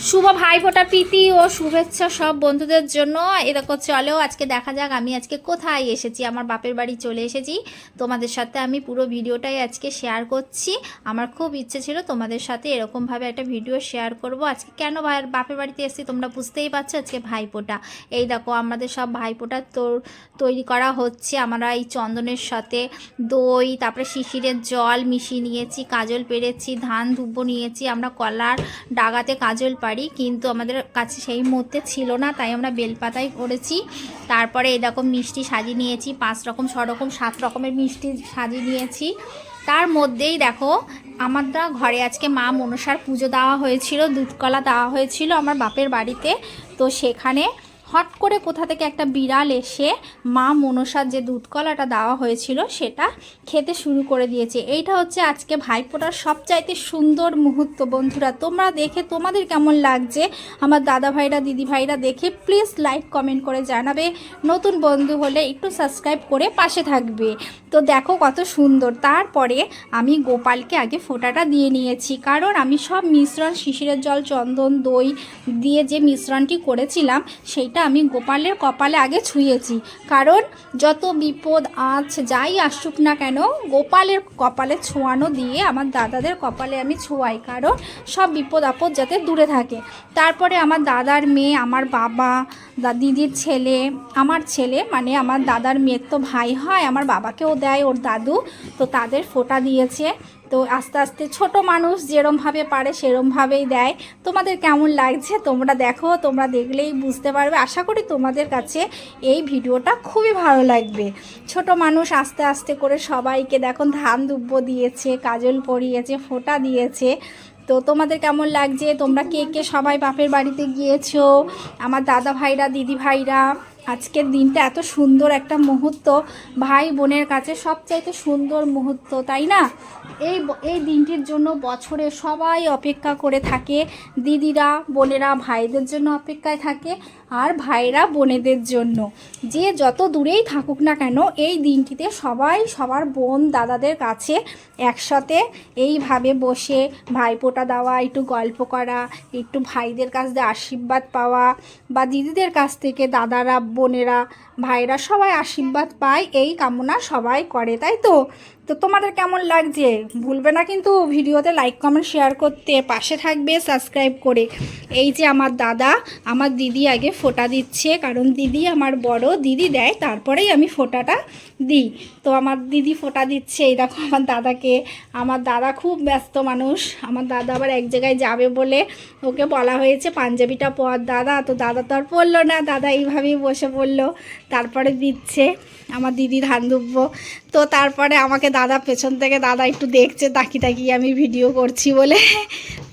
শুভ ভাইফোঁটা প্রীতি ও শুভেচ্ছা সব বন্ধুদের জন্য। এরকম চলেও আজকে দেখা যাক আমি আজকে কোথায় এসেছি। আমার বাপের বাড়ি চলে এসেছি। তোমাদের সাথে আমি পুরো ভিডিওটাই আজকে শেয়ার করছি। আমার খুব ইচ্ছে ছিল তোমাদের সাথে এরকমভাবে একটা ভিডিও শেয়ার করব। আজকে কেন ভাই- বাপের বাড়িতে এসেছি তোমরা বুঝতেই পারছ আজকে ভাইফোঁটা এই দেখো, আমাদের সব ভাইফোঁটা তো তৈরি করা হচ্ছে। আমরা এই চন্দনের সাথে দই, তারপরে শিশিরের জল মিশিয়ে নিয়েছি, কাজল পেরেছি, ধান ধুব্ব নিয়েছি, আমরা কলার ডাগাতে কাজল পারি কিন্তু আমাদের কাছে সেই মুহূর্তে ছিল না, তাই আমরা বেলপাতাই করেছি তারপরে এরকম মিষ্টি সাজিয়ে নিয়েছি, পাঁচ রকম, ছ রকম, সাত রকমের মিষ্টি সাজিয়ে নিয়েছি। তার মধ্যেই দেখো, আমারটা ঘরে আজকে মা মনসার পুজো দেওয়া হয়েছিল, দুধকলা দেওয়া হয়েছিল আমার বাপের বাড়িতে। তো সেখানে হট করে কোথা থেকে একটা বিড়াল এসে মা মনসার যে দুধকলাটা দেওয়া হয়েছিল সেটা খেতে শুরু করে দিয়েছে। এইটা হচ্ছে আজকে ভাইফোঁটার সবচাইতে সুন্দর মুহূর্ত, বন্ধুরা। তোমরা দেখে তোমাদের কেমন লাগছে? আমার দাদা ভাইরা, দিদি ভাইরা দেখে প্লিজ লাইক কমেন্ট করে জানাবে। নতুন বন্ধু হলে একটু সাবস্ক্রাইব করে পাশে থাকবে। তো দেখো কত সুন্দর। তারপরে আমি গোপালকে আগে ফোঁটাটা দিয়ে নিয়েছি। কারণ আমি সব মিশ্রণ, শিশিরের জল, চন্দন, দই দিয়ে যে মিশ্রণটি করেছিলাম সেইটা আমি গোপালের কপালে আগে ছুঁয়েছি। কারণ যত বিপদ আঁচ যাই আসুক না কেন, গোপালের কপালে ছোঁয়ানো দিয়ে আমার দাদাদের কপালে আমি ছোঁয়াই। কারণ সব বিপদ আপদ যাতে দূরে থাকে। তারপরে আমার দাদার মেয়ে, আমার বাবা দিদির ছেলে, আমার ছেলে মানে আমার দাদার মেয়ের তো ভাই হয়, আমার বাবাকেও দেয় ওর দাদু, তো তাদের ফোঁটা দিয়েছে। তো আস্তে আস্তে ছোট মানুষ যেরমভাবে পারে সেরমভাবেই দেয়। তোমাদের কেমন লাগছে তোমরা দেখো, তোমরা দেখলেই বুঝতে পারবে। আশা করি তোমাদের কাছে এই ভিডিওটা খুবই ভালো লাগবে। ছোট মানুষ আস্তে আস্তে করে সবাইকে দেখো ধান দুব্ব দিয়েছে, কাজল পরিয়েছে, ফোঁটা দিয়েছে। তো তোমাদের কেমন লাগছে? তোমরা কে কে সবাই বাপের বাড়িতে গিয়েছো? আমার দাদা ভাইরা, দিদি ভাইরা? আজকের দিনটা এত সুন্দর একটা মুহূর্ত। ভাই বোনের কাছে সবচাইতে সুন্দর মুহূর্ত, তাই না? এই এই দিনটির জন্য বছরে সবাই অপেক্ষা করে থাকে। দিদিরা, বোনেরা ভাইদের জন্য অপেক্ষায় থাকে আর ভাইরা বোনেদের জন্য। যে যত দূরেই থাকুক না কেন, এই দিনটিতে সবাই সবার বোন দাদাদের কাছে একসাথে এইভাবে বসে ভাইফোঁটা দেওয়া, একটু গল্প করা, একটু ভাইদের কাছ থেকে আশীর্বাদ পাওয়া বা দিদিদের কাছ থেকে দাদারা বোনেরা ভাইরা সবাই আশীর্বাদ পায় এই কামনা সবাই করে তাই তো? তো তোমাদের কেমন লাগছে? ভুলবে না কিন্তু ভিডিওতে লাইক কমেন্ট শেয়ার করতে, পাশে থাকবে সাবস্ক্রাইব করে। এই যে আমার দাদা, আমার দিদি আগে ফোটা দিচ্ছে, কারণ দিদি আমার বড়, দিদি দেয়, তারপরেই আমি ফোঁটাটা দিই। তো আমার দিদি ফোঁটা দিচ্ছে, এই দেখো আমার দাদাকে। আমার দাদা খুব ব্যস্ত মানুষ, আমার দাদা আবার এক জায়গায় যাবে বলে ওকে বলা হয়েছে, পাঞ্জাবিটা পর দাদা, তো দাদা তো আর পরলো না, দাদা এইভাবেই বসে পড়ল, তারপরে দিচ্ছে। আমার দিদি ধান দুব্ব তো তারপরে আমাকে দাদা পেছন থেকে দাদা একটু দেখছে তাকি তাকিয়ে আমি ভিডিও করছি বলে।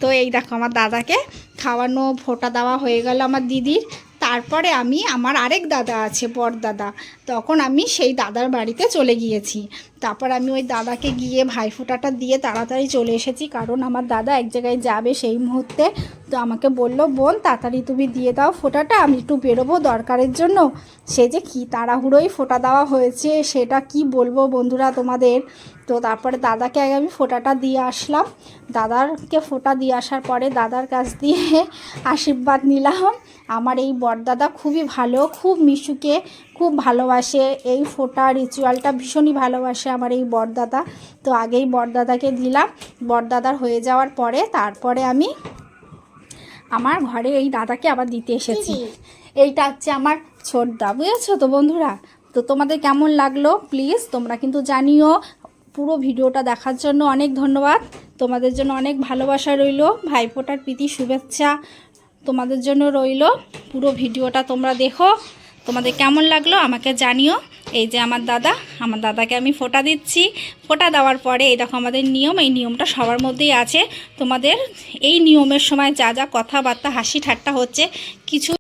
তো এই দেখো আমার দাদাকে খাওয়ানো, ফোঁটা দেওয়া হয়ে গেল আমার দিদির। তারপরে আমি, আমার আরেক দাদা আছে, বড় দাদা। তখন আমি সেই দাদার বাড়িতে চলে গিয়েছি। তারপর আমি ওই দাদাকে গিয়ে ভাইফোঁটাটা দিয়ে তাড়াতাড়ি চলে এসেছি। কারণ আমার দাদা এক জায়গায় যাবে সেই মুহূর্তে। তো আমাকে বলল, বোন, তাড়াতাড়ি তুমি দিয়ে দাও ফোঁটাটা, আমি একটু বেরোবো দরকারের জন্য। সে যে কী তাড়াহুড়োই ফোটা দেওয়া হয়েছে, সেটা কি বলব বন্ধুরা তোমাদের? তো তারপরে দাদাকে আগে আমি ফোঁটাটা দিয়ে আসলাম। দাদারকে ফোটা দিয়ে আসার পরে দাদার কাছ দিয়ে আশীর্বাদ নিলাম। আমার এই বরদাদা খুবই ভালো, খুব মিশুকে, খুব ভালোবাসে। এই ফোটা রিচুয়ালটা ভীষণই ভালোবাসে আমার এই বরদাদা তো আগেই বরদাদাকে দিলাম। বরদাদার হয়ে যাওয়ার পরে তারপরে আমি আমার ঘরে এই দাদাকে আবার দিতে এসেছি। এইটা হচ্ছে আমার ছোটদা বুঝেছ তো বন্ধুরা? তো তোমাদের কেমন লাগল? প্লিজ তোমরা কিন্তু জানিও। পুরো ভিডিওটা দেখার জন্য অনেক ধন্যবাদ। তোমাদের জন্য অনেক ভালোবাসা রইল। ভাইফোঁটার প্রীতি শুভেচ্ছা তোমাদের জন্য রইল। পুরো ভিডিওটা তোমরা দেখো। তোমাদের কেমন লাগল আমাকে জানিও। এই যে আমার দাদা, আমার দাদাকে আমি ফোটা দিচ্ছি। ফোটা দেওয়ার পরে এই দেখো আমাদের নিয়ম, এই নিয়মটা সবার মধ্যেই আছে। তোমাদের এই নিয়মের সময় যা যা কথাবার্তা, হাসি ঠাট্টা হচ্ছে, কিছু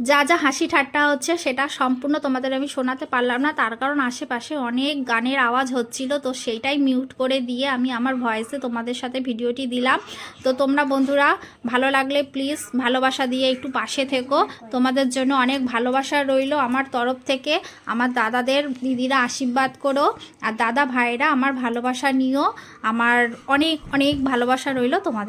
যা যা হাসি ঠাট্টা হচ্ছে সেটা সম্পূর্ণ তোমাদের আমি শোনাতে পারলাম না। তার কারণ আশেপাশে অনেক গানের আওয়াজ হচ্ছিল, তো সেইটাই মিউট করে দিয়ে আমি আমার ভয়েসে তোমাদের সাথে ভিডিওটি দিলাম। তো তোমরা বন্ধুরা, ভালো লাগলে প্লিজ ভালোবাসা দিয়ে একটু পাশে থেকো। তোমাদের জন্য অনেক ভালোবাসা রইল আমার তরফ থেকে। আমার দাদাদের দিদিরা আশীর্বাদ করো। আর দাদা ভাইরা, আমার ভালোবাসা নিও। আমার অনেক অনেক ভালোবাসা রইল তোমাদের